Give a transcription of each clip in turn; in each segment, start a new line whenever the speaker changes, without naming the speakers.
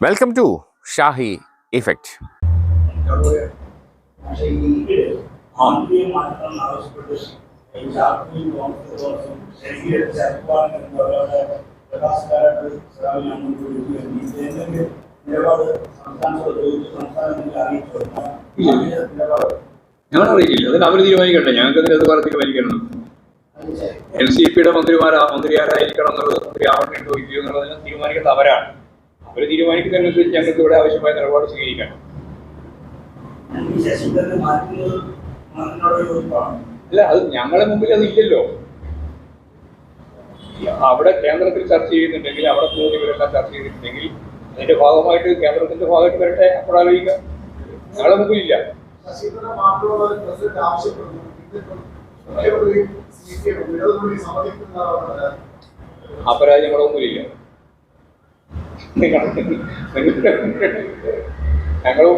Welcome to Shahi effect
ഞങ്ങൾ അറിയില്ല അതിന് അവർ തീരുമാനിക്കട്ടെ. ഞങ്ങൾക്ക് അതിന് അതുപോലെ തീരുമാനിക്കണം എൻ സി പിയുടെ മന്ത്രിമാരാ മന്ത്രിയാരായിരിക്കണം എന്നുള്ളത് മന്ത്രി ആവട്ടെ ചോദിക്കുക എന്നുള്ളതെല്ലാം തീരുമാനിക്കേണ്ട അവരാണ്. അവർ തീരുമാനിക്കുന്നതിനനുസരിച്ച് ഞങ്ങൾക്ക് ഇവിടെ ആവശ്യമായ നിലപാട് സ്വീകരിക്കണം അല്ല അത് ഞങ്ങളെ മുമ്പിൽ അത് ഇല്ലല്ലോ അവിടെ കേന്ദ്രത്തിൽ ചർച്ച ചെയ്യുന്നുണ്ടെങ്കിൽ അവിടെ പോകുന്ന ഇവരെല്ലാം ചർച്ച ചെയ്തിട്ടുണ്ടെങ്കിൽ അതിന്റെ ഭാഗമായിട്ട് കേന്ദ്രത്തിന്റെ ഭാഗമായിട്ട് വരട്ടെ അപ്പോൾ ആലോചിക്കാം. ഞങ്ങളെ മുമ്പിലില്ല.
അപരാജ് ഞങ്ങളുടെ പ്രസിഡന്റ്
ഞങ്ങളുടെ മുമ്പിൽ അങ്ങനെ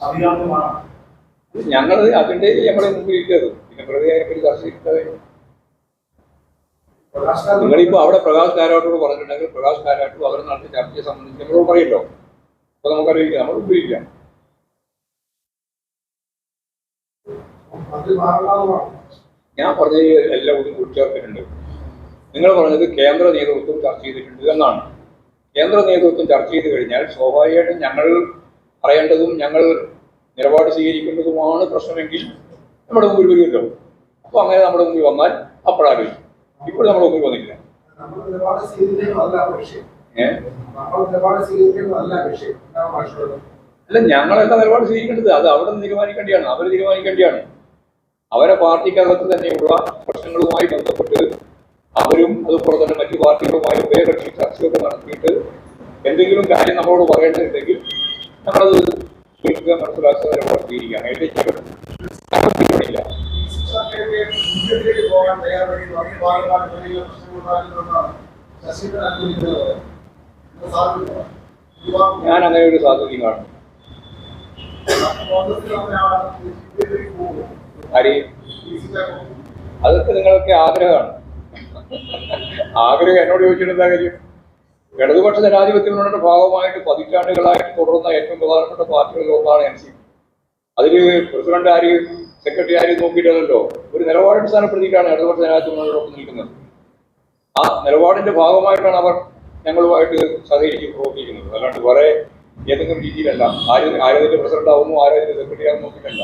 അഭികാമ്യമാണ്
ഞങ്ങളത് അതിന്റെ ഞങ്ങളുടെ മുമ്പിൽ ഇല്ലത് പിന്നെ അതിനെപ്പറ്റി ചർച്ച
പ്രകാശ്
നിങ്ങളിപ്പോ അവിടെ പ്രകാശ് കാരാട്ടോട് പറഞ്ഞിട്ടുണ്ടെങ്കിൽ പ്രകാശ് കാരാട്ടും അവരെ നടത്തിയ ചർച്ചയെ സംബന്ധിച്ച് നമ്മളോട് പറയല്ലോ. അപ്പൊ നമുക്കറിയില്ല. നമ്മൾ മുമ്പിലില്ല
മന്ത്രി മാറണമെന്നാണ്
ഞാൻ പറഞ്ഞ എല്ലാം കൂടി കൂട്ടിച്ചേർത്തിട്ടുണ്ട് നിങ്ങൾ പറഞ്ഞത് കേന്ദ്ര നേതൃത്വം ചർച്ച ചെയ്തിട്ടുണ്ട് എന്നാണ്. കേന്ദ്ര നേതൃത്വം ചർച്ച ചെയ്ത് കഴിഞ്ഞാൽ സ്വാഭാവികമായിട്ടും ഞങ്ങൾ പറയേണ്ടതും ഞങ്ങൾ നിലപാട് സ്വീകരിക്കേണ്ടതുമാണ് പ്രശ്നമെങ്കിൽ നമ്മുടെ മുമ്പിൽ വരുമല്ലോ അപ്പോൾ അങ്ങനെ നമ്മുടെ മുമ്പിൽ വന്നാൽ അപ്പോഴാലോചിക്കും. ഇപ്പോൾ നമ്മുടെ മുമ്പിൽ വന്നില്ല അല്ല ഞങ്ങളെന്താ നിലപാട് സ്വീകരിക്കേണ്ടത് അത് അവിടെ നിന്ന് തീരുമാനിക്കേണ്ടതാണ്. അവർ തീരുമാനിക്കേണ്ടതാണ്. അവരെ പാർട്ടിക്കകത്ത് തന്നെയുള്ള പ്രശ്നങ്ങളുമായി ബന്ധപ്പെട്ട് അവരും അതുപോലെ തന്നെ മറ്റു പാർട്ടികളുമായി ഉഭയകക്ഷി ചർച്ചയൊക്കെ നടത്തിയിട്ട് എന്തെങ്കിലും കാര്യം നമ്മളോട് പറയേണ്ടതുണ്ടെങ്കിൽ നമ്മളത് കേൾക്കുക മനസ്സിലാക്കുക
അനുകൂലിക്കുന്നത് ഇത് സാധ്യത യുവാ-
ഞാൻ അങ്ങനെ ഒരു സാധ്യതയും കാണുന്നു അതൊക്കെ നിങ്ങളൊക്കെ ആഗ്രഹമാണ്. ആഗ്രഹം എന്നോട് ചോദിച്ചിട്ടെന്താ കാര്യം? ഇടതുപക്ഷ ജനാധിപത്യങ്ങളുടെ ഭാഗമായിട്ട് പതിറ്റാണ്ടുകളായിട്ട് തുടർന്ന ഏറ്റവും പ്രധാനപ്പെട്ട പാർട്ടികളിൽ ഒന്നാണ് എൻ സി അതിൽ പ്രസിഡന്റ് ആര് സെക്രട്ടറി ആര് നോക്കിയിട്ടല്ലോ ഒരു നിലപാടടിസ്ഥാനപ്പെടുത്തിയിട്ടാണ് ഇടതുപക്ഷ ജനാധിപത്യങ്ങളോടൊപ്പം നിൽക്കുന്നത്. ആ നിലപാടിന്റെ ഭാഗമായിട്ടാണ് അവർ ഞങ്ങളുമായിട്ട് സഹകരിച്ച് പ്രവർത്തിക്കുന്നത്. അല്ലാണ്ട് വേറെ ഏതെങ്കിലും രീതിയിലല്ല. ആര് ആരതിന്റെ പ്രസിഡന്റ് ആവുന്നു ആരതിന്റെ സെക്രട്ടറി ആവുന്നു നോക്കിയിട്ടല്ല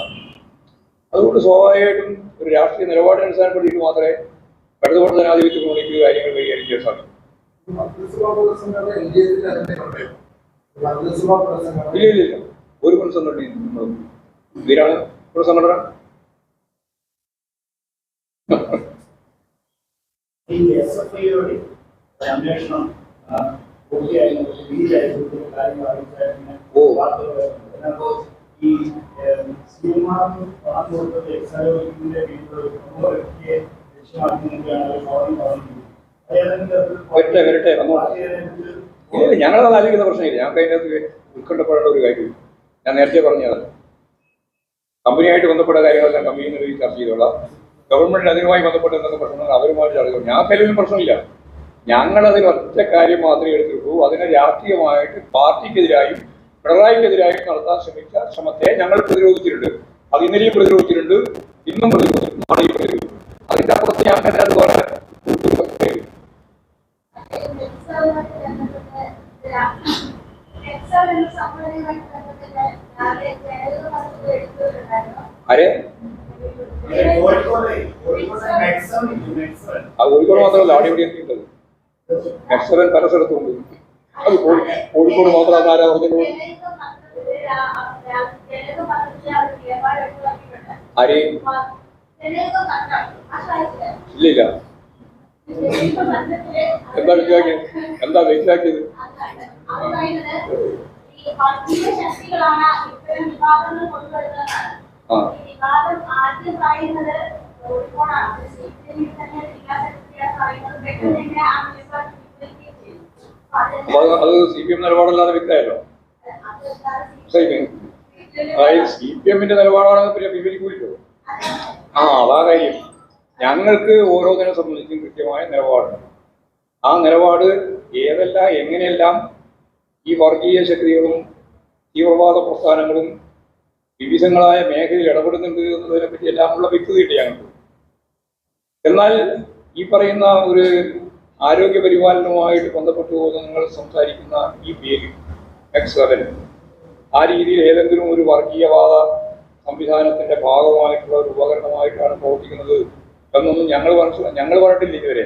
അതുകൊണ്ട് സ്വാഭാവികമായിട്ടും ഒരു രാഷ്ട്രീയ നിലപാടിനെ അടിസ്ഥാനപ്പെടുത്തിയിട്ട് മാത്രമേ ഇടതുപക്ഷ ജനാധിപത്യ മുന്നണിക്ക് കാര്യങ്ങൾ കൈകാര്യം ചെയ്യാൻ സാധിക്കൂ ഇല്ല ഇല്ല ഇല്ല. ഒരു പുനഃസംഘടന ഇതിലാണ് പുനഃസംഘടന
ഈ എസ് എഫ് ഐയുടെ അന്വേഷണം ആ, പൂർത്തിയായി. വീതിയായി കാര്യങ്ങൾ അറിയിച്ചായിരുന്നു
ഓ.
അതിനകത്ത് ഈ സി എം ആർ പണം കൊടുത്തത് എക്സാലോജിക്കിന്റെ പ്രമുഖ വ്യക്തിയെ ലക്ഷ്യമാക്കി നോക്കിയാണ് അവർ കോടതി പറഞ്ഞിരിക്കുന്നത് അത് ഏതെങ്കിലും തരത്തിൽ
വരട്ടെ, വരട്ടെ, ഇല്ല ഞങ്ങളത് ആലോചിക്കുന്ന പ്രശ്നമില്ല. ഞങ്ങൾക്ക് അതിന്റെ അകത്ത് ഉത്കണ്ഠപ്പെടേണ്ട ഒരു കാര്യം ഞാൻ നേരത്തെ പറഞ്ഞത്. കമ്പനിയായിട്ട് ബന്ധപ്പെട്ട കാര്യങ്ങളെല്ലാം കമ്പനിയിൽ നിന്ന് ചർച്ച ചെയ്തോളാം. ഗവൺമെന്റിന് അതിനുമായി ബന്ധപ്പെട്ട എന്തൊക്കെ പ്രശ്നങ്ങൾ അവരുമായിട്ട് ചർച്ച ഞാൻ ഞങ്ങൾക്ക് അതിലൊന്നും പ്രശ്നമില്ല. ഞങ്ങളതിൽ ഒറ്റ കാര്യം മാത്രമേ എടുത്തിട്ടുള്ളൂ. അതിനെ രാഷ്ട്രീയമായിട്ട് പാർട്ടിക്കെതിരായും പിണറായിക്കെതിരായും നടത്താൻ ശ്രമിച്ച ശ്രമത്തെ ഞങ്ങൾ പ്രതിരോധിച്ചിട്ടുണ്ട്. അത് ഇന്നലെയും പ്രതിരോധിച്ചിട്ടുണ്ട്. ഇന്നും പ്രതിരോധിച്ചിട്ടുണ്ട്. നാളെയും പ്രതിരോധിക്കും അതിന്റെ അപ്പുറത്ത് ഞാൻ തന്നെ അതുപോലെ ആരെ?
കോഴിക്കോട് കോഴിക്കോട്
മാത്രമല്ല. അവിടെ ഇവിടെ എത്തിയിട്ടത് എക്സലൻ പല സ്ഥലത്തുണ്ട് അത് കോഴി- കോഴിക്കോട് മാത്രം ആരാ പറഞ്ഞത്? ആരെ? ഇല്ല ഇല്ല എന്താ മനസ്സിലാക്കിയത് എന്താ
കൊണ്ടുവരുന്നതാണ്
ആ.
അപ്പൊ
അത് സി പി എം നിലപാടല്ലാതെ വ്യക്തമായല്ലോ?
അത്
സൈബിങ് അതായത് സി പി എമ്മിന്റെ നിലപാടാണെന്ന് പിന്നെ വിവരിക്കൂല്ലോ ആ അതാ കാര്യം. ഞങ്ങൾക്ക് ഓരോന്നിനെ സംബന്ധിച്ചും കൃത്യമായ നിലപാടുണ്ട്. ആ നിലപാട് ഏതെല്ലാം എങ്ങനെയെല്ലാം ഈ വർഗീയ ശക്തികളും തീവ്രവാദ പ്രസ്ഥാനങ്ങളും വിവിധങ്ങളായ മേഖലയിൽ ഇടപെടുന്നുണ്ട് എന്നതിനെ പറ്റി എല്ലാമുള്ള വ്യക്തതയുണ്ട് ഞങ്ങൾക്ക്. എന്നാൽ ഈ പറയുന്ന ഒരു ആരോഗ്യ പരിപാലനവുമായിട്ട് ബന്ധപ്പെട്ടു പോകുന്ന നിങ്ങൾ സംസാരിക്കുന്ന ഈ പേര് എക്സ് സെവൻ ആ രീതിയിൽ ഏതെങ്കിലും ഒരു വർഗീയവാദ സംവിധാനത്തിന്റെ ഭാഗമായിട്ടുള്ള ഒരു ഉപകരണമായിട്ടാണ് പ്രവർത്തിക്കുന്നത് എന്നൊന്നും ഞങ്ങൾ ഞങ്ങൾ പറഞ്ഞിട്ടില്ല ഇതുവരെ.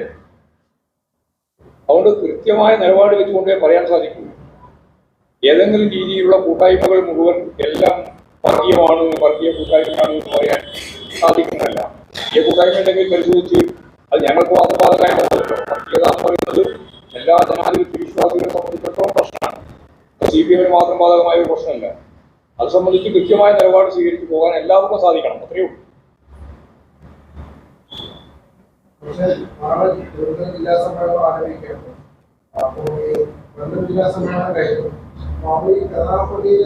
അതുകൊണ്ട് കൃത്യമായ നിലപാട് വെച്ചുകൊണ്ടേ പറയാൻ സാധിക്കും. ഏതെങ്കിലും രീതിയിലുള്ള കൂട്ടായ്മകൾ മുഴുവൻ എല്ലാം വർഗീയമാണ് വർഗീയ കൂട്ടായ്മയാണ് എന്ന് പറയാൻ സാധിക്കുന്നതല്ല. ഈ കൂട്ടായ്മ ഉണ്ടെങ്കിൽ പരിശോധിച്ച് അത് ഞങ്ങൾക്ക് മാത്രം ബാധകമായിട്ടല്ലോ വർഗീയത എന്ന് പറയുന്നത് എല്ലാ ജനാധിപത്യ വിശ്വാസികളെ സംബന്ധിച്ചിടത്തോളം പ്രശ്നമാണ്. സി പി എമ്മിന് മാത്രം ബാധകമായ ഒരു പ്രശ്നമല്ല. അത് സംബന്ധിച്ച് കൃത്യമായ നിലപാട് സ്വീകരിച്ചു പോകാൻ എല്ലാവർക്കും സാധിക്കണം. അത്രയേ ഉള്ളൂ.
പക്ഷേ നാളെ തിരുവനന്തപുരം ജില്ലാ സമ്മേളനം ആരംഭിക്കുകയാണ് അപ്പോൾ ഈ തിരുവനന്തപുരം ജില്ലാ സമ്മേളനം കഴിഞ്ഞു അപ്പോൾ ഈ കരുനാഗപ്പള്ളിയിൽ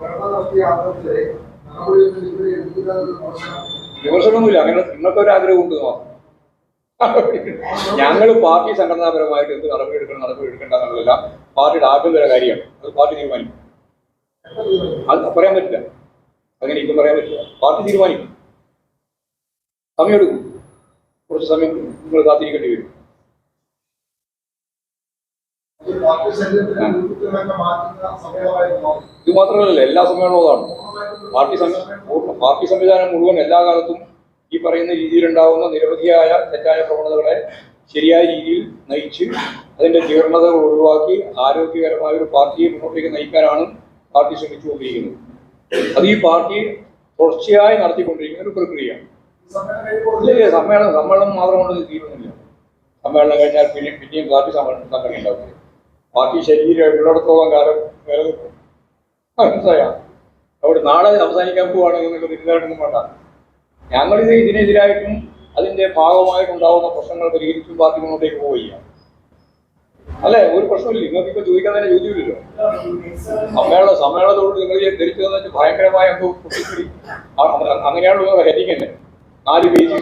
ഭരണം നടത്തിയ ആളുകളെ നടപടിയിൽ നിന്ന് ഇവരെ എടുക്കുന്ന ഒരു പ്രശ്നം
വിമർശനമൊന്നുമില്ല. അങ്ങനെ നിങ്ങൾക്ക് ഒരു ആഗ്രഹമുണ്ട് എന്ന് മാത്രം. ഞങ്ങൾ പാർട്ടി സംഘടനാപരമായിട്ട് എന്ത് നടപടി എടുക്കണം നടപടി എടുക്കേണ്ട പാർട്ടിയുടെ ആഭ്യന്തര കാര്യമാണ്. അത് പാർട്ടി തീരുമാനിക്കും. അത് പറയാൻ പറ്റില്ല. അങ്ങനെ ഇപ്പം പറയാൻ പറ്റില്ല. പാർട്ടി തീരുമാനിക്കും. സമയമെടുക്കും. കുറച്ച് സമയം നിങ്ങൾ കാത്തിരിക്കേണ്ടി വരും. ഇത് മാത്രമല്ല എല്ലാ സമ്മേളനവും അതാണ് പാർട്ടി പാർട്ടി സംവിധാനം മുഴുവൻ എല്ലാ കാലത്തും ഈ പറയുന്ന രീതിയിലുണ്ടാവുന്ന നിരവധിയായ തെറ്റായ പ്രവണതകളെ ശരിയായ രീതിയിൽ നയിച്ച് അതിന്റെ ജീർണതകൾ ഒഴിവാക്കി ആരോഗ്യകരമായ ഒരു പാർട്ടിയെ മുന്നോട്ടേക്ക് നയിക്കാനാണ് പാർട്ടി ശ്രമിച്ചുകൊണ്ടിരിക്കുന്നത്. അത് ഈ പാർട്ടി തുടർച്ചയായി നടത്തിക്കൊണ്ടിരിക്കുന്ന ഒരു
പ്രക്രിയ സമ്മേളനം
സമ്മേളനം മാത്രം കൊണ്ട് തീരുന്നില്ല സമ്മേളനം കഴിഞ്ഞാൽ പിന്നെ പിന്നെയും പാർട്ടി സമ്മേളനം സംഘടന ഉണ്ടാവില്ല. പാർട്ടി ശരീരം ഉള്ളിടത്തോളം കാലം നിലനിൽക്കും. മനസ്സിലായ? അവിടെ നാളെ അവസാനിക്കാൻ പോവുകയാണെങ്കിൽ എന്നുള്ള തിരിച്ചറിയൊന്നും വേണ്ട. ഞങ്ങളിത് ഇതിനെതിരായിട്ടും അതിന്റെ ഭാഗമായിട്ടുണ്ടാവുന്ന പ്രശ്നങ്ങൾ പരിഹരിച്ചും പാർട്ടി മുന്നോട്ടേക്ക് പോവുകയാണ്. അല്ലെ? ഒരു പ്രശ്നമില്ല നിങ്ങൾക്ക് ഇപ്പൊ ചോദിക്കാൻ തന്നെ ചോദ്യമില്ലല്ലോ. സമ്മേളന സമ്മേളനത്തോട് നിങ്ങൾ ഈ ധരിച്ചതെന്ന് വെച്ചാൽ ഭയങ്കരമായ ഹെഡിങ് തന്നെ നാല് പേജ്.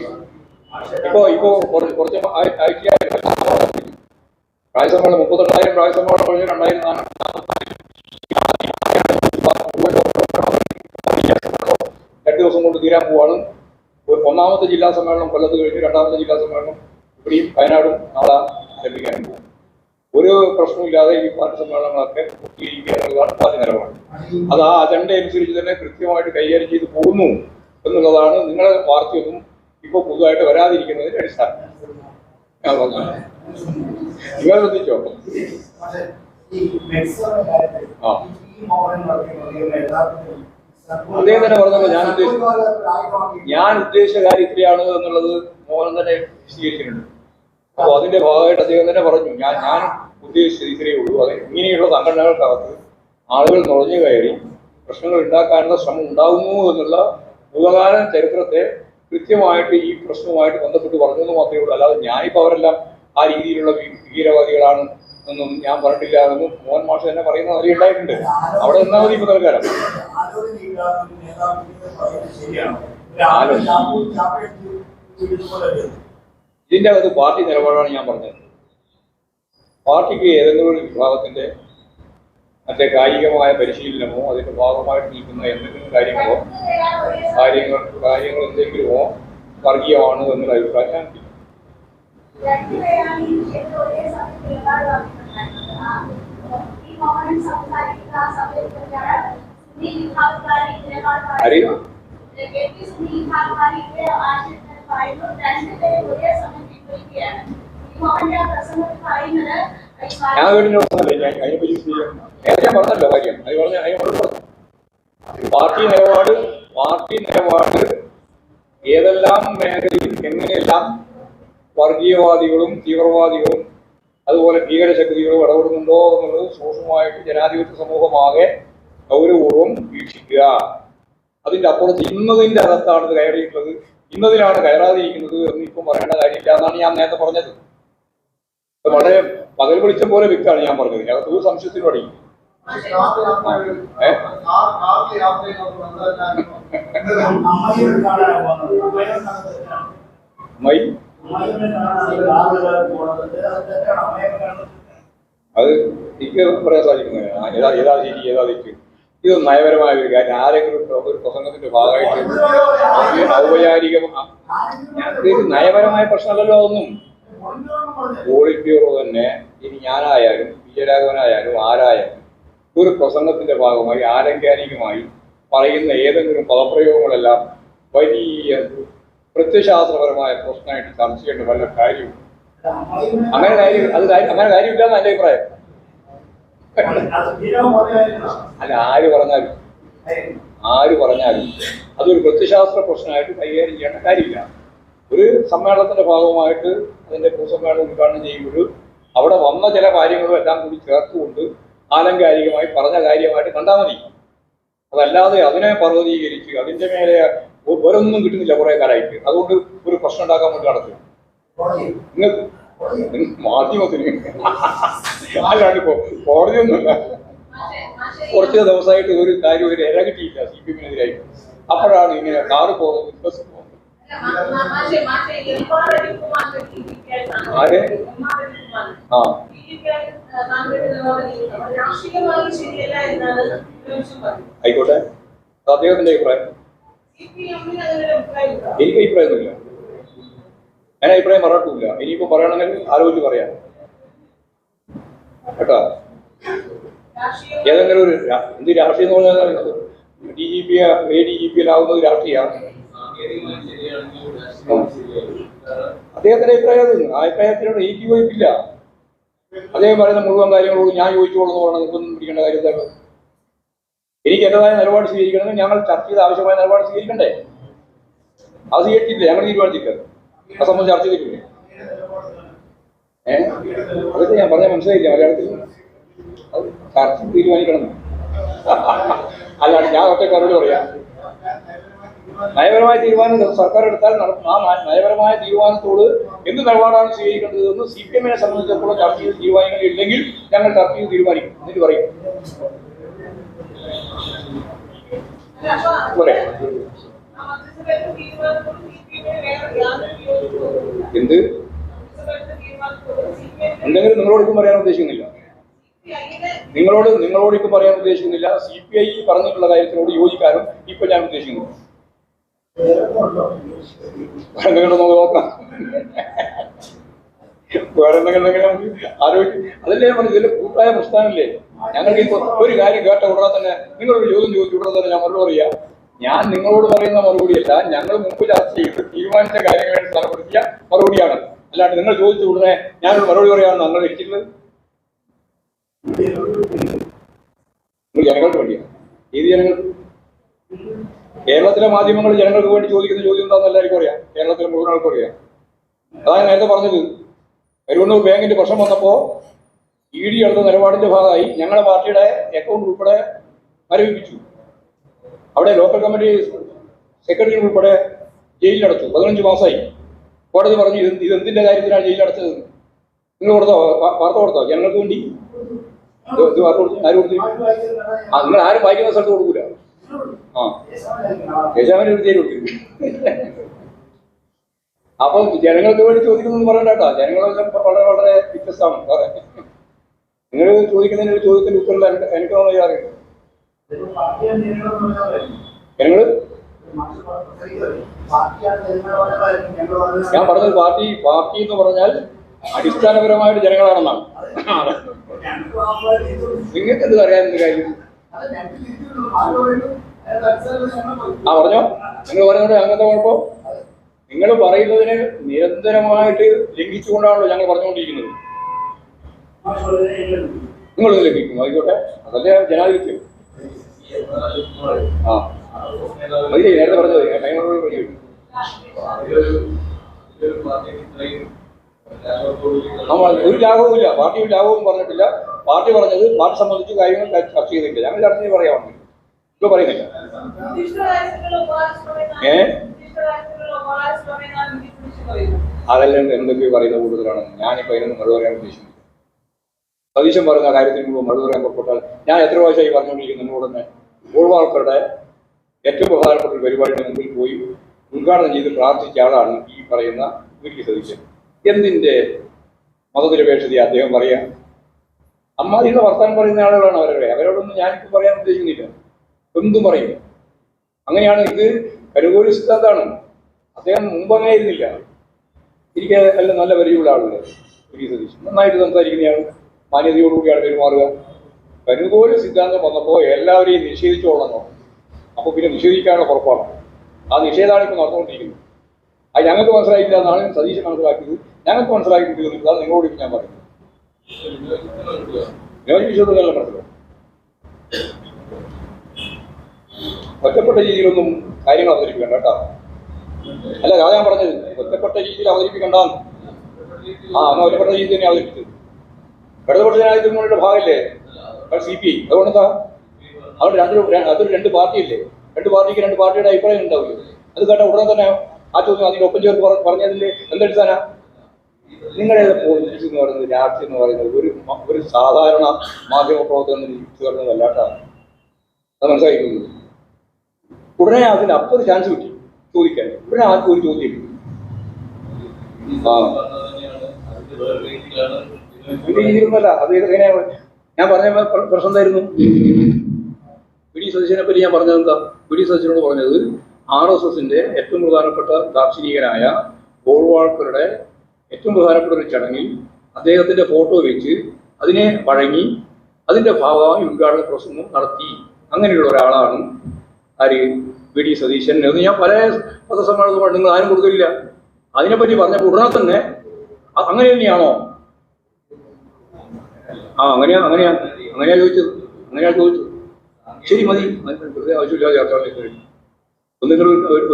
ഇപ്പോ ഇപ്പൊ കുറച്ച് കുറച്ച് ആഴ്- ആഴ്ചയായി പ്രായസമ്മേളനം മുപ്പത്തെട്ടായിരം പ്രായസമ്മേളനം കഴിഞ്ഞ് രണ്ടായിരം രണ്ട് ദിവസം കൊണ്ട് തീരാൻ പോവാണ്. ഒന്നാമത്തെ ജില്ലാ സമ്മേളനം കൊല്ലത്ത് കഴിഞ്ഞ് രണ്ടാമത്തെ ജില്ലാ സമ്മേളനം ഇവിടെയും വയനാടും നാളെ ആരംഭിക്കാനും പോകും ഒരു പ്രശ്നമില്ലാതെ ഈ പാർട്ടി സമ്മേളനങ്ങളൊക്കെ പൂർത്തീകരിക്കുക എന്നുള്ളതാണ് പാർട്ടി നിലപാട്. അത് ആ അജണ്ട അനുസരിച്ച് തന്നെ കൃത്യമായിട്ട് കൈകാര്യം ചെയ്ത് പോകുന്നു എന്നുള്ളതാണ് നിങ്ങളുടെ വാർത്തയൊന്നും ഇപ്പോൾ പുതുതായിട്ട് വരാതിരിക്കുന്നതിന്റെ അടിസ്ഥാനം. ഞാൻ പറഞ്ഞു. നിങ്ങൾ ശ്രദ്ധിച്ചോ? ആ. അദ്ദേഹം തന്നെ പറഞ്ഞല്ലോ ഞാൻ
ഉദ്ദേശിച്ചു
ഞാൻ ഉദ്ദേശിച്ച കാര്യം ഇത്രയാണ് എന്നുള്ളത് മോഹൻ തന്നെ വിശദീകരിച്ചിട്ടുണ്ട് അപ്പോൾ അതിന്റെ ഭാഗമായിട്ട് അദ്ദേഹം തന്നെ പറഞ്ഞു ഞാൻ ഞാൻ ഉദ്ദേശിച്ചത് ഇത്രയേ ഉള്ളൂ. അത് ഇങ്ങനെയുള്ള സംഘടനകൾക്കകത്ത് ആളുകൾ നുഴഞ്ഞു കയറി പ്രശ്നങ്ങൾ ഉണ്ടാക്കാനുള്ള ശ്രമം ഉണ്ടാകുന്നു എന്നുള്ള ഭൂതകാല ചരിത്രത്തെ കൃത്യമായിട്ട് ഈ പ്രശ്നവുമായിട്ട് ബന്ധപ്പെട്ട് പറഞ്ഞു എന്ന് മാത്രമേ ഉള്ളൂ. അല്ലാതെ ഞാനിപ്പോൾ അവരെല്ലാം ആ രീതിയിലുള്ള ഭീകരവാദികളാണ് എന്നും ഞാൻ പറഞ്ഞിട്ടില്ല അതൊന്നും മോഹൻ മാഷ് തന്നെ പറയുന്ന കാര്യം ഉണ്ടായിട്ടുണ്ട്. അവിടെ നിന്നാ മതി ഇപ്പൊ തൽക്കാലം. ഇതിന്റെ അകത്ത് പാർട്ടി നിലപാടാണ് ഞാൻ പറഞ്ഞത്. പാർട്ടിക്ക് ഏതെങ്കിലും ഒരു വിഭാഗത്തിന്റെ മറ്റേ കായികമായ പരിശീലനമോ അതിന്റെ ഭാഗമായിട്ട് നിൽക്കുന്ന എന്തെങ്കിലും കാര്യങ്ങളോ കാര്യങ്ങൾ കാര്യങ്ങൾ എന്തെങ്കിലുമോ വർഗീയമാണ് എന്നുള്ള അഭിപ്രായം
ഈ
ഞാൻ പ്രശ്നമല്ലേ ഞാൻ പറഞ്ഞല്ലോ കാര്യം. അത് പറഞ്ഞ അതിനെ മറുപടി പറഞ്ഞു പാർട്ടി നിലപാട് പാർട്ടി നിലപാട് ഏതെല്ലാം മേഖലയിൽ എങ്ങനെയെല്ലാം വർഗീയവാദികളും തീവ്രവാദികളും അതുപോലെ ഭീകരശക്തികളും ഇടപെടുന്നുണ്ടോ എന്നുള്ളത് സൂക്ഷ്മമായിട്ട് ജനാധിപത്യ സമൂഹമാകെ ഗൗരവപൂർവം വീക്ഷിക്കുക അതിന്റെ അപ്പുറത്ത് ഇന്നതിന്റെ അകത്താണ് ഇത് കയറിയിട്ടുള്ളത് ഇന്നതിലാണ് കയറാതിരിക്കുന്നത് എന്ന് ഇപ്പം പറയേണ്ട കാര്യമില്ല എന്നാണ് ഞാൻ നേരത്തെ പറഞ്ഞത് വളരെ പകൽ വെളിച്ചം പോലെ വ്യക്തമാണ് ഞാൻ പറഞ്ഞത് അകത്ത് ഒരു സംശയത്തിനും അടങ്ങി
കാർ
അത്
എനിക്ക് പറയാൻ സാധിക്കുന്നത് ഏതാ ഏതാ ശരി ഇത് നയപരമായ ഒരു കാര്യം. ആരെങ്കിലും ഒരു പ്രസംഗത്തിന്റെ ഭാഗമായിട്ട് ഔപചാരികം നയപരമായ പ്രശ്നമല്ലല്ലോ ഒന്നും പോളിറ്റ്യൂറോ തന്നെ ഇനി ഞാനായാലും വിജയരാഘവനായാലും ആരായാലും ഒരു പ്രസംഗത്തിന്റെ ഭാഗമായി ആലങ്കാരികമായി പറയുന്ന ഏതെങ്കിലും പദപ്രയോഗങ്ങളെല്ലാം വലിയ പ്രത്യശാസ്ത്രപരമായ പ്രശ്നമായിട്ട് ചർച്ച ചെയ്യേണ്ട വല്ല കാര്യവും അങ്ങനെ കാര്യം അത് അങ്ങനെ കാര്യമില്ലെന്ന് എന്റെ അഭിപ്രായം. അല്ല ആര് പറഞ്ഞാലും. ആര് പറഞ്ഞാലും. അതൊരു പ്രത്യശാസ്ത്ര പ്രശ്നമായിട്ട് കൈകാര്യം ചെയ്യേണ്ട കാര്യമില്ല. ഒരു സമ്മേളനത്തിന്റെ ഭാഗമായിട്ട് അതിന്റെ പൊതുസമ്മേളനം ഉദ്ഘാടനം ചെയ്യുമ്പോൾ അവിടെ വന്ന ചില കാര്യങ്ങളും എല്ലാം കൂടി ചേർത്തുകൊണ്ട് ആലങ്കാരികമായി പറഞ്ഞ കാര്യമായിട്ട് കണ്ടാൽ മതി. അതല്ലാതെ അതിനെ പർവതീകരിച്ച് അതിന്റെ മേലെ ഒരൊന്നും കിട്ടുന്നില്ല കുറെ കാലമായിട്ട്. അതുകൊണ്ട് ഒരു പ്രശ്നം ഉണ്ടാക്കാൻ വേണ്ടി നടത്തും നിങ്ങൾ മാധ്യമത്തിന് അല്ലാണ്ട് ഇപ്പോ? കോടതിയൊന്നുമില്ല കുറച്ച് ദിവസമായിട്ട് ഒരു കാര്യം ഒരു ഇര കിട്ടിയില്ല സി പി എമ്മിനെതിരായിട്ട് അപ്പോഴാണ് ഇങ്ങനെ കാറ് പോകുന്നത് ബസ് പോകുന്നത്. ആയിക്കോട്ടെ. അദ്ദേഹത്തിന്റെ അഭിപ്രായം. എനിക്ക് അഭിപ്രായമൊന്നുമില്ല. ഞാൻ അഭിപ്രായം പറഞ്ഞിട്ടില്ല ഇനിയിപ്പോ പറയണമെങ്കിൽ ആലോചിച്ച് പറയാം. കേട്ടോ?
രാഷ്ട്രീയം
ഏതെങ്കിലും ഒരു എന്ത് രാഷ്ട്രീയം എന്ന് പറഞ്ഞാൽ D G P A D G P ആവുന്നത് രാഷ്ട്രീയമാണ് അദ്ദേഹത്തിന്റെ അഭിപ്രായം ആ അഭിപ്രായത്തിനോട് എനിക്ക് യോജിപ്പില്ല. അദ്ദേഹം പറയുന്ന മുഴുവൻ കാര്യങ്ങളോട് ഞാൻ യോജിച്ചോളൂ എന്ന് പറഞ്ഞാൽ നിങ്ങൾക്കൊന്നും പിടിക്കേണ്ട കാര്യം എന്താണ് എനിക്ക് എന്റേതായ നിലപാട് സ്വീകരിക്കണമെങ്കിൽ ഞങ്ങൾ ചർച്ച ചെയ്ത് ആവശ്യമായ നിലപാട് സ്വീകരിക്കണ്ടേ? അത് സ്വീകരിച്ചില്ല ഞങ്ങൾ തീരുമാനിച്ചിട്ടില്ല ആ സംബന്ധിച്ച് ചർച്ച ചെയ്തിട്ടില്ലേ. ഏഹ് അതൊക്കെ ഞാൻ പറഞ്ഞാൽ മനസ്സിലായില്ല മലയാളത്തിൽ? ചർച്ച തീരുമാനിക്കണം. അല്ലാണ്ട് ഞാൻ ഒറ്റ മറുപടി പറയാം. നയപരമായ തീരുമാനം സർക്കാർ എടുത്താൽ നടത്തും ആ നയ- നയപരമായ തീരുമാനത്തോട് എന്ത് നിലപാടാണ് സ്വീകരിക്കേണ്ടത് എന്ന് സി പി എമ്മിനെ സംബന്ധിച്ചിടത്തോളം ചർച്ച ചെയ്ത് തീരുമാനങ്ങൾ ഇല്ലെങ്കിൽ ഞങ്ങൾ ചർച്ച ചെയ്ത് തീരുമാനിക്കും. എന്നിട്ട് പറയും
അല്ല, അപ്പൊ
പോരെ
ആ മന്ത്രിസഭയുടെ തീരുമാനത്തോട് സി പി എമ്മിന് വേറെ യാതൊരു
എന്ത്? എന്തെങ്കിലും നിങ്ങളോട് ഇപ്പം പറയാൻ ഉദ്ദേശിക്കുന്നില്ല. നിങ്ങളോട് നിങ്ങളോട് ഇപ്പം പറയാൻ ഉദ്ദേശിക്കുന്നില്ല. സി പി ഐ പറഞ്ഞിട്ടുള്ള കാര്യത്തിനോട് യോജിക്കാനും ഇപ്പൊ ഞാൻ ഉദ്ദേശിക്കുന്നു. നിങ്ങളുടെ നോക്കാം വേറെ എന്തെങ്കിലും ആലോചിക്കും അതല്ലേ നമ്മൾ ഇതിന്റെ കൂട്ടായ പ്രസ്ഥാനല്ലേ ഞങ്ങൾക്ക് ഇപ്പൊ ഒരു കാര്യം കേട്ട ഉടനെ തന്നെ നിങ്ങളൊരു ചോദ്യം ചോദിച്ചു. ഉടനെ തന്നെ ഞാൻ മറുപടി പറയാ. ഞാൻ നിങ്ങളോട് പറയുന്ന മറുപടിയല്ല ഞങ്ങൾ മുമ്പ് ചർച്ച ചെയ്ത് തീരുമാനിച്ച കാര്യങ്ങളെ സ്ഥലപ്പെടുത്തിയ മറുപടിയാണ്. അല്ലാണ്ട് നിങ്ങൾ ചോദിച്ച ഉടനെ ഞാനൊരു മറുപടി പറയാമെന്ന് നിങ്ങൾ വെച്ചിട്ടുള്ളത് നിങ്ങൾ ജനങ്ങൾക്ക് വേണ്ടിയാണ് ഏത് ജനങ്ങൾ കേരളത്തിലെ മാധ്യമങ്ങൾ ജനങ്ങൾക്ക് വേണ്ടി ചോദിക്കുന്ന ചോദ്യം എന്താണെന്ന് എല്ലാവർക്കും അറിയാം. കേരളത്തിലെ മുഴുവൻ ആൾക്കും അറിയാം. അതാണ് നേരത്തെ പറഞ്ഞത്. കരുവണ്ണൂർ ബാങ്കിന്റെ പ്രശ്നം വന്നപ്പോ ഇ ഡി എടുത്ത നിലപാടിന്റെ ഭാഗമായി ഞങ്ങളുടെ പാർട്ടിയുടെ അക്കൗണ്ട് ഉൾപ്പെടെ മരവിപ്പിച്ചു. അവിടെ ലോക്കൽ കമ്മിറ്റി സെക്രട്ടറി ഉൾപ്പെടെ ജയിലിലടച്ചു. പതിനഞ്ച് മാസമായി. കോടതി പറഞ്ഞു ഇത് ഇതെന്തിന്റെ കാര്യത്തിലാണ് ജയിലിലടച്ചത്? നിങ്ങൾ കൊടുത്തോ? വാർത്ത കൊടുത്തോ? ജനങ്ങൾക്ക് വേണ്ടി? ഇത് നിങ്ങൾ ആരും വായിക്കുന്ന സ്ഥലത്ത് കൊടുക്കൂല. ആ. യജമാനെ ഒരു ജയിലിൽ കൊടുത്തു അപ്പൊ ജനങ്ങൾക്ക് വേണ്ടി ചോദിക്കുന്നു പറയണ്ട കേട്ടോ. ജനങ്ങളെല്ലാം വളരെ വളരെ വ്യത്യസ്തമാണ്. വേറെ നിങ്ങൾ ചോദിക്കുന്നതിന് ഒരു ചോദ്യത്തിന്റെ ഉത്തരം എനിക്ക് എനിക്ക് തോന്നുന്നത് അറിയാം ജനങ്ങൾ? ഞാൻ പറഞ്ഞത് പാർട്ടി പാർട്ടി എന്ന് പറഞ്ഞാൽ അടിസ്ഥാനപരമായിട്ട് ജനങ്ങളാണെന്നാണ്. നിങ്ങൾക്ക് എന്ത് അറിയാൻ കാര്യം? ആ പറഞ്ഞോ. നിങ്ങൾ പറഞ്ഞോട്ടെ അങ്ങനത്തെ കുഴപ്പം? നിങ്ങൾ പറയുന്നതിന് നിരന്തരമായിട്ട് ലംഘിച്ചുകൊണ്ടാണല്ലോ ഞങ്ങൾ പറഞ്ഞുകൊണ്ടിരിക്കുന്നത്. നിങ്ങൾ ലംഘിക്കും. ആയിക്കോട്ടെ. അതല്ലേ ജനാധിപത്യം? ആ. മതി നേരത്തെ പറഞ്ഞത് മതി. നമ്മൾ ഒരു ലാഭവുമില്ല പാർട്ടി ഒരു ലാഘവും പറഞ്ഞിട്ടില്ല. പാർട്ടി പറഞ്ഞത് പാർട്ടി സംബന്ധിച്ച് കാര്യങ്ങൾ ചർച്ച ചെയ്തിട്ടില്ല. ഞങ്ങൾ ചർച്ച ചെയ്ത് പറയാവുന്നു ഇപ്പൊ പറയുന്നില്ല. ഏ? അതെല്ലാം എന്തൊക്കെ പറയുന്ന കൂടുതലാണ്. ഞാനിപ്പോ അതിനൊന്നും മറുപടി പറയാൻ ഉദ്ദേശിക്കുന്നത് സതീശൻ പറഞ്ഞ കാര്യത്തിന് മുമ്പ് മറുപടി പറയാൻ പുറപ്പെട്ടാൽ ഞാൻ എത്ര പ്രാവശ്യമായി പറഞ്ഞുകൊണ്ടിരിക്കുന്നു എന്നോട് തന്നെ. ഗോൾവാൾക്കറുടെ ഏറ്റവും പ്രധാനപ്പെട്ട ഒരു പരിപാടിയുടെ മുമ്പിൽ പോയി ഉദ്ഘാടനം ചെയ്ത് പ്രാർത്ഥിച്ച ആളാണ് ഈ പറയുന്ന വിക്കി സതീശൻ. എന്തിന്റെ മതനിരപേക്ഷതയെ അദ്ദേഹം പറയാം? അമ്മാതിയുടെ വർത്താനം പറയുന്ന ആളുകളാണ് അവരുടെ അവരോടൊന്നും ഞാനിപ്പോൾ പറയാൻ ഉദ്ദേശിക്കുന്നില്ല. എന്തും പറയും? അങ്ങനെയാണ് ഇത് കരുകോലി സിദ്ധാന്താണ് അദ്ദേഹം മുമ്പങ്ങായിരുന്നില്ല. എനിക്ക് നല്ല നല്ല പരിചയമുള്ള ആളുകൾ വി. സതീശൻ. നന്നായിട്ട് സംസാരിക്കുന്നയാൾ. മാന്യതയോടുകൂടിയാണ് പെരുമാറുക. കരുകോലി സിദ്ധാന്തം വന്നപ്പോൾ എല്ലാവരെയും നിഷേധിച്ചോളണം അപ്പോൾ പിന്നെ നിഷേധിക്കാനുള്ള പുറപ്പാണ് ആ നിഷേധമാണ് ഇപ്പോൾ നടന്നുകൊണ്ടിരിക്കുന്നത് അത് ഞങ്ങൾക്ക് മനസ്സിലായില്ല എന്നാണ് സതീശൻ മനസ്സിലാക്കിയത്. ഞങ്ങൾക്ക് മനസ്സിലാക്കിയിട്ടില്ല അത് നിങ്ങളോട് ഞാൻ പറയുന്നത് വിശ്വസനല്ല മനസ്സിലാവും ഒറ്റപ്പെട്ട രീതിയിലൊന്നും കാര്യങ്ങൾ അവതരിപ്പിക്കണ്ട കേട്ടോ. അല്ല അതാ ഞാൻ പറഞ്ഞത്. ഒറ്റപ്പെട്ട രീതിയിൽ അവതരിപ്പിക്കണ്ട. ആ എന്നാ ഒറ്റപ്പെട്ട രീതി തന്നെ അവതരിപ്പിച്ചത് ഇടതുപക്ഷ ജനാധിപത്യങ്ങളുടെ ഭാഗമല്ലേ? C P I. അതുകൊണ്ടെന്താ? അവിടെ രണ്ട് അതൊരു രണ്ട് പാർട്ടിയില്ലേ? രണ്ട് പാർട്ടിക്ക് രണ്ട് പാർട്ടിയുടെ അഭിപ്രായം ഉണ്ടാവില്ലേ? അത് കേട്ട ഉടനെ തന്നെ ആ ചോദ്യം അതിന്റെ ഒപ്പം ചേർത്ത് പറഞ്ഞതിൽ എന്തെടുത്താന നിങ്ങളുടെ പോളിറ്റിക്സ് എന്ന് പറയുന്നത് രാഷ്ട്രീയം എന്ന് പറയുന്നത് ഒരു ഒരു സാധാരണ മാധ്യമ പ്രവർത്തകൻ ചേർന്നതല്ലാട്ടാണ് അത് മനസ്സിലാക്കുന്നത് ഉടനെ അതിന് അപ്പോൾ ചാൻസ് കിട്ടി. ചോദിക്കാൻ. ഉടനെ ആർക്കും ഒരു ചോദ്യം. രീതിയിലൊന്നുമല്ല. അത് എങ്ങനെയാണ് ഞാൻ പറഞ്ഞ പ്ര- പ്രശ്നം എന്തായിരുന്നു വി ഡി സതീശനെ പറ്റി ഞാൻ പറഞ്ഞത് എന്താ? വി ഡി സതീശനോട് പറഞ്ഞത് ആർ എസ് എസിന്റെ ഏറ്റവും പ്രധാനപ്പെട്ട ദാർശനികനായ ഗോൾവാൾക്കറുടെ ഏറ്റവും പ്രധാനപ്പെട്ട ഒരു ചടങ്ങിൽ അദ്ദേഹത്തിന്റെ ഫോട്ടോ വെച്ച് അതിനെ വഴങ്ങി അതിന്റെ ഭാഗമായി ഉദ്ഘാടന പ്രസംഗം നടത്തി. അങ്ങനെയുള്ള ഒരാളാണ് ആര്? വി ഡി സതീശൻ എന്ന് ഞാൻ പല പത്രസമ്മേളനത്തിൽ നിങ്ങൾ ആരും കൊടുക്കില്ല അതിനെപ്പറ്റി പറഞ്ഞപ്പോൾ ഉടനെ തന്നെ അങ്ങനെ തന്നെയാണോ? ആ അങ്ങനെയാ അങ്ങനെയാ അങ്ങനെയാ ചോദിച്ചത് അങ്ങനെയാ ചോദിച്ചു ശരി മതി ആവശ്യമില്ലാതെ ചർച്ചകളിലേക്ക്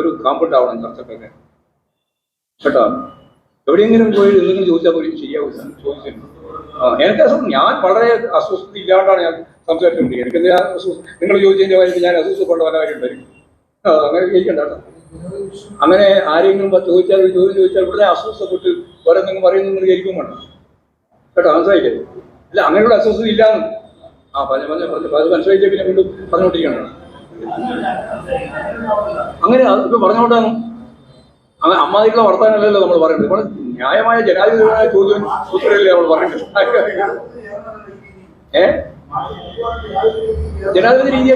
ഒരു കാമ്പൗണ്ട് ചർച്ചക്കൊക്കെ. കേട്ടോ എവിടെയെങ്കിലും പോയി എന്തെങ്കിലും ചോദിച്ചാൽ പോലും ശരിയാവും ചോദിച്ചിരുന്നു ആ എനിക്ക് അസുഖം ഞാൻ വളരെ അസ്വസ്ഥത ഇല്ലാണ്ടാണ് ഞാൻ സംസാരിച്ചുകൊണ്ടിരിക്കുന്നത് എനിക്ക് നിങ്ങൾ ചോദിച്ചതിന്റെ കാര്യത്തിൽ ഞാൻ അസ്വസ്ഥപ്പെട്ട പല കാര്യം ഉണ്ടായിരിക്കും അങ്ങനെ ആരെങ്കിലും ചോദിച്ചാൽ ഒരു ചോദ്യം ചോദിച്ചാൽ ഇവിടെ അസ്വസ്ഥപ്പെട്ട് വേറെ പറയുന്നു വിചാരിക്കും വേണം. കേട്ടോ മനസ്സിലായില്ലേ? അല്ല അങ്ങനെയുള്ള അസ്വസ്ഥത ഇല്ലാന്ന്. ആ പറഞ്ഞ പറഞ്ഞു അത് മനസ്സിലാക്കിയ പിന്നെ വീണ്ടും പറഞ്ഞുകൊണ്ടിരിക്കണം അങ്ങനെ ഇപ്പൊ പറഞ്ഞുകൊണ്ടാണ്. അങ്ങനെ അമ്മാതിക്കുള്ള വർത്താനല്ലല്ലോ നമ്മൾ പറയുന്നത്. നമ്മൾ ന്യായമായ ജനാധിപത്യമായ ചോദ്യം ഉത്തരവില്ലേ നമ്മൾ പറയുന്നത്? ഏ? ജനാധിപത്യ രീതി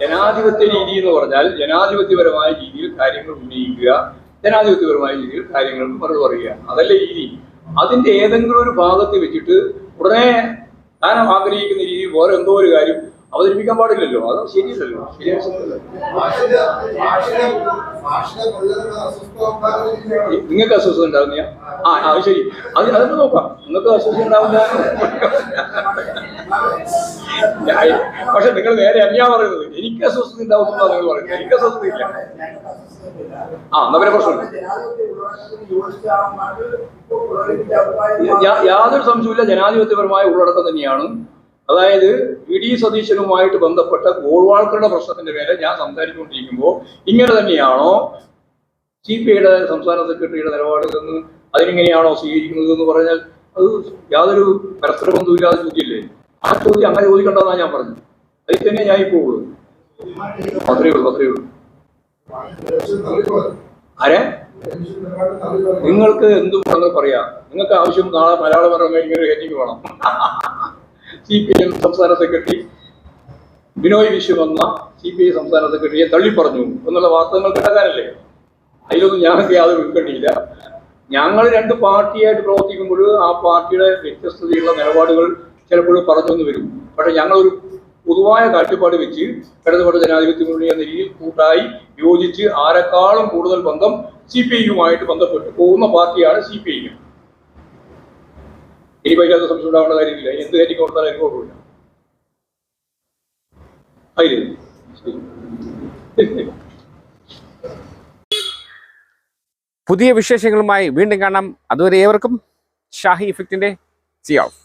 ജനാധിപത്യ രീതി എന്ന് പറഞ്ഞാൽ ജനാധിപത്യപരമായ രീതിയിൽ കാര്യങ്ങൾ ഉന്നയിക്കുക ജനാധിപത്യപരമായ രീതിയിൽ കാര്യങ്ങൾ മറുപടി പറയുക. അതല്ല രീതി. അതിന്റെ ഏതെങ്കിലും ഒരു ഭാഗത്ത് വെച്ചിട്ട് ഉടനെ താൻ ആഗ്രഹിക്കുന്ന രീതിയിൽ വേറെ എന്തോ ഒരു കാര്യം അവതരിപ്പിക്കാൻ പാടില്ലല്ലോ. അത് ശരിയല്ലല്ലോ. നിങ്ങൾക്ക് അസ്വസ്ഥത ഉണ്ടാവുന്ന ആ അത് ശരി. അത് അതൊന്ന് നോക്കാം. നിങ്ങൾക്ക് അസ്വസ്ഥത ഉണ്ടാവുന്ന പക്ഷെ നിങ്ങൾ നേരെ അല്ല പറയുന്നത്. എനിക്ക് അസ്വസ്ഥത ഉണ്ടാവുന്ന നിങ്ങൾ പറയുന്നത്. എനിക്ക് അസ്വസ്ഥത ഇല്ല. ആ എന്നാ പിന്നെ പ്രശ്നമില്ല യാ- യാതൊരു സംശയമില്ല ജനാധിപത്യപരമായ ഉള്ളടക്കം തന്നെയാണ് അതായത് വി ഡി സതീശനുമായിട്ട് ബന്ധപ്പെട്ട ഗോൾവാൾക്കറുടെ പ്രശ്നത്തിന്റെ പേരെ ഞാൻ സംസാരിച്ചുകൊണ്ടിരിക്കുമ്പോൾ ഇങ്ങനെ തന്നെയാണോ സി പി ഐയുടെ സംസ്ഥാന സെക്രട്ടറിയുടെ നിലപാടിൽ നിന്ന് അതിനെങ്ങനെയാണോ സ്വീകരിക്കുന്നത് എന്ന് പറഞ്ഞാൽ അത് യാതൊരു പരസ്പര ബന്ധമില്ലാതെ ചോദ്യമില്ലേ? ആ ചോദ്യം അങ്ങനെ ചോദിക്കണ്ടെന്നാണ് ഞാൻ പറഞ്ഞത്. അതിൽ തന്നെ ഞാൻ ഇപ്പോൾ ഉള്ളൂ അത്രയേ ഉള്ളൂ അത്രയേ ഉള്ളൂ. ആരെ? നിങ്ങൾക്ക് എന്തും പറയാം. നിങ്ങൾക്ക് ആവശ്യം നാളെ മലയാള ഒരു ഹെഡിങ് വേണം. സി പി എം സംസ്ഥാന സെക്രട്ടറി ബിനോയ് വിശ്വം എന്ന സി പി ഐ സംസ്ഥാന സെക്രട്ടറിയെ തള്ളിപ്പറഞ്ഞു എന്നുള്ള വാർത്തകൾ കിടക്കാനല്ലേ അതിലൊന്നും ഞങ്ങൾക്ക് യാതൊരു ഉൾക്കണ്ടിയില്ല ഞങ്ങൾ രണ്ട് പാർട്ടിയായിട്ട് പ്രവർത്തിക്കുമ്പോൾ ആ പാർട്ടിയുടെ വ്യത്യസ്തതയുള്ള നിലപാടുകൾ ചിലപ്പോൾ പറഞ്ഞൊന്നു വരും. പക്ഷെ ഞങ്ങളൊരു പൊതുവായ കാഴ്ചപ്പാട് വെച്ച് ഇടതുപാട് ജനാധിപത്യ മുന്നണി എന്ന രീതിയിൽ കൂട്ടായി യോജിച്ച് ആരെക്കാളും കൂടുതൽ ബന്ധം സി പി ഐയുമായിട്ട് ബന്ധപ്പെട്ട് പോകുന്ന പാർട്ടിയാണ് സി പി ഐ ഇനി വൈകാതെ സംശയം ഉണ്ടാവേണ്ട കാര്യമില്ല. ഇനി എന്ത് കാര്യം കൊടുത്താലും എനിക്ക് കുഴപ്പമില്ല.
പുതിയ വിശേഷങ്ങളുമായി വീണ്ടും കാണാം. അതുവരെ ഏവർക്കും ഷാഹി ഇഫക്റ്റിന്റെ സി ഓഫ്